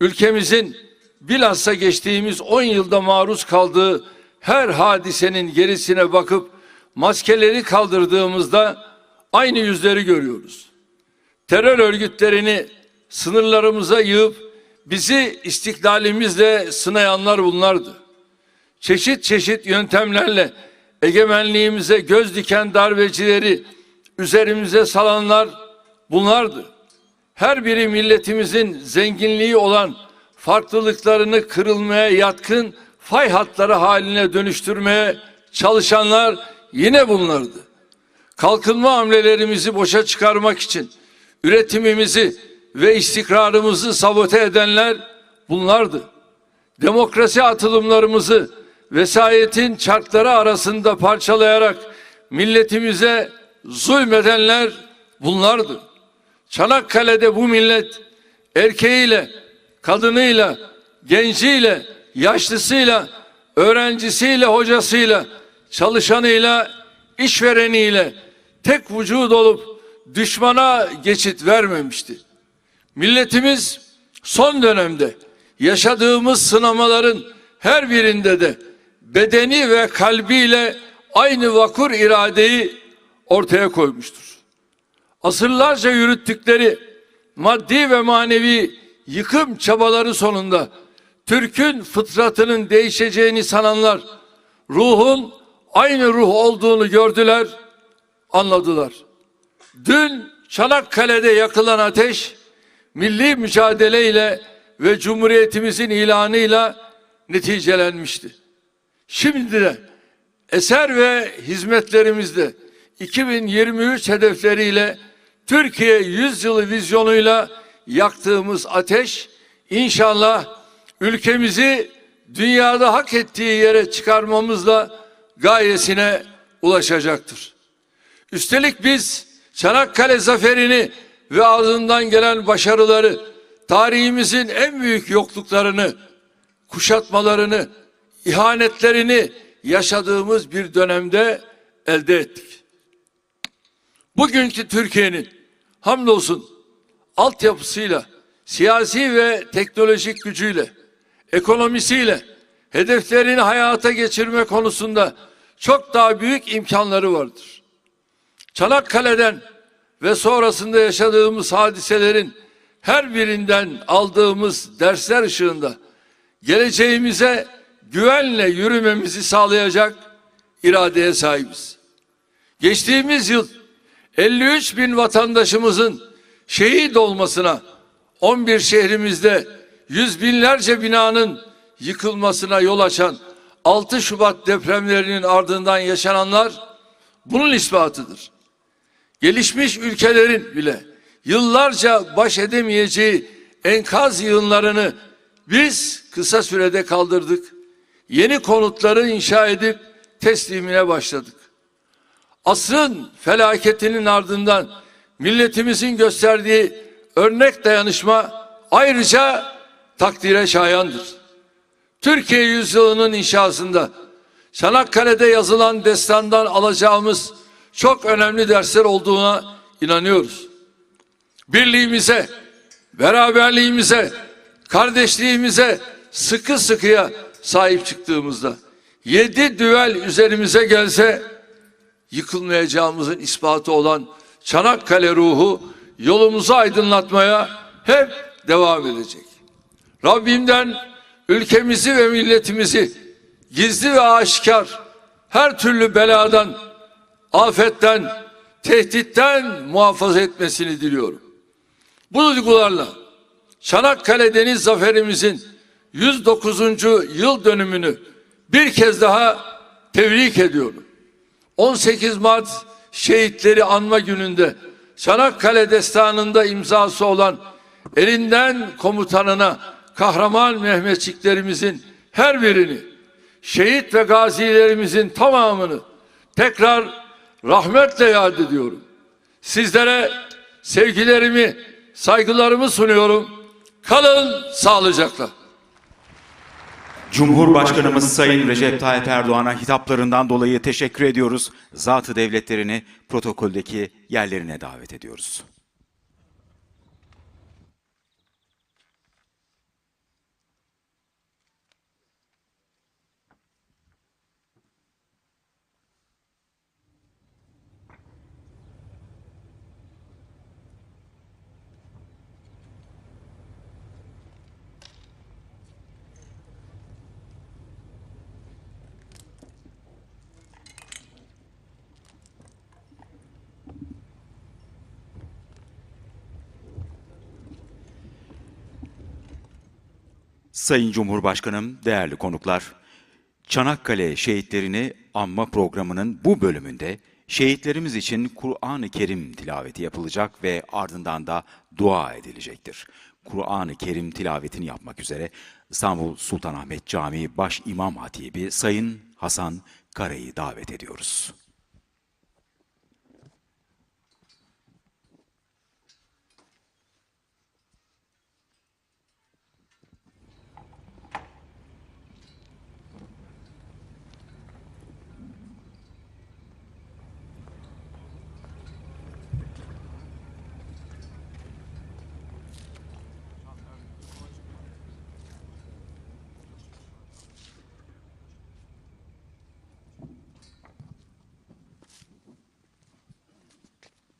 ülkemizin bilhassa geçtiğimiz 10 yılda maruz kaldığı her hadisenin gerisine bakıp maskeleri kaldırdığımızda aynı yüzleri görüyoruz. Terör örgütlerini sınırlarımıza yığıp bizi istiklalimizle sınayanlar bunlardı. Çeşit çeşit yöntemlerle egemenliğimize göz diken darbecileri üzerimize salanlar bunlardı. Her biri milletimizin zenginliği olan farklılıklarını kırılmaya yatkın fay hatları haline dönüştürmeye çalışanlar yine bunlardı. Kalkınma hamlelerimizi boşa çıkarmak için üretimimizi ve istikrarımızı sabote edenler bunlardı. Demokrasi atılımlarımızı vesayetin çarkları arasında parçalayarak milletimize zulmedenler bunlardı. Çanakkale'de bu millet erkeğiyle, kadınıyla, genciyle, yaşlısıyla, öğrencisiyle, hocasıyla, çalışanıyla, işvereniyle tek vücut olup düşmana geçit vermemişti. Milletimiz son dönemde yaşadığımız sınamaların her birinde de bedeni ve kalbiyle aynı vakur iradeyi ortaya koymuştur. Asırlarca yürüttükleri maddi ve manevi yıkım çabaları sonunda Türk'ün fıtratının değişeceğini sananlar ruhun aynı ruh olduğunu gördüler, anladılar. Dün Çanakkale'de yakılan ateş milli mücadeleyle ve Cumhuriyetimizin ilanıyla neticelenmişti. Şimdi de eser ve hizmetlerimizde 2023 hedefleriyle Türkiye yüzyılı vizyonuyla yaktığımız ateş inşallah ülkemizi dünyada hak ettiği yere çıkarmamızla gayesine ulaşacaktır. Üstelik biz Çanakkale zaferini ve ardından gelen başarıları, tarihimizin en büyük yokluklarını, kuşatmalarını, ihanetlerini yaşadığımız bir dönemde elde ettik. Bugünkü Türkiye'nin hamdolsun altyapısıyla, siyasi ve teknolojik gücüyle, ekonomisiyle hedeflerini hayata geçirme konusunda çok daha büyük imkanları vardır. Çanakkale'den ve sonrasında yaşadığımız hadiselerin her birinden aldığımız dersler ışığında geleceğimize güvenle yürümemizi sağlayacak iradeye sahibiz. Geçtiğimiz yıl 53 bin vatandaşımızın şehit olmasına, 11 şehrimizde yüz binlerce binanın yıkılmasına yol açan 6 Şubat depremlerinin ardından yaşananlar bunun ispatıdır. Gelişmiş ülkelerin bile yıllarca baş edemeyeceği enkaz yığınlarını biz kısa sürede kaldırdık. Yeni konutları inşa edip teslimine başladık. Asrın felaketinin ardından milletimizin gösterdiği örnek dayanışma ayrıca takdire şayandır. Türkiye yüzyılının inşasında Çanakkale'de yazılan destandan alacağımız çok önemli dersler olduğuna inanıyoruz. Birliğimize, beraberliğimize, kardeşliğimize sıkı sıkıya sahip çıktığımızda yedi düvel üzerimize gelse yıkılmayacağımızın ispatı olan Çanakkale ruhu yolumuzu aydınlatmaya hep devam edecek. Rabbimden ülkemizi ve milletimizi gizli ve aşikar her türlü beladan, afetten, tehditten muhafaza etmesini diliyorum. Bu duygularla Çanakkale Deniz Zaferimizin 109. yıl dönümünü bir kez daha tebrik ediyorum. 18 Mart şehitleri anma gününde Çanakkale destanında imzası olan elinden komutanına kahraman Mehmetçiklerimizin her birini şehit ve gazilerimizin tamamını tekrar rahmetle yad ediyorum. Sizlere sevgilerimi, saygılarımı sunuyorum. Kalın sağlıcakla. Cumhurbaşkanımız Sayın Recep Tayyip Erdoğan'a hitaplarından dolayı teşekkür ediyoruz. Zatı devletlerini protokoldeki yerlerine davet ediyoruz. Sayın Cumhurbaşkanım, değerli konuklar, Çanakkale şehitlerini anma programının bu bölümünde şehitlerimiz için Kur'an-ı Kerim tilaveti yapılacak ve ardından da dua edilecektir. Kur'an-ı Kerim tilavetini yapmak üzere İstanbul Sultanahmet Camii Baş İmam Hatibi Sayın Hasan Kara'yı davet ediyoruz.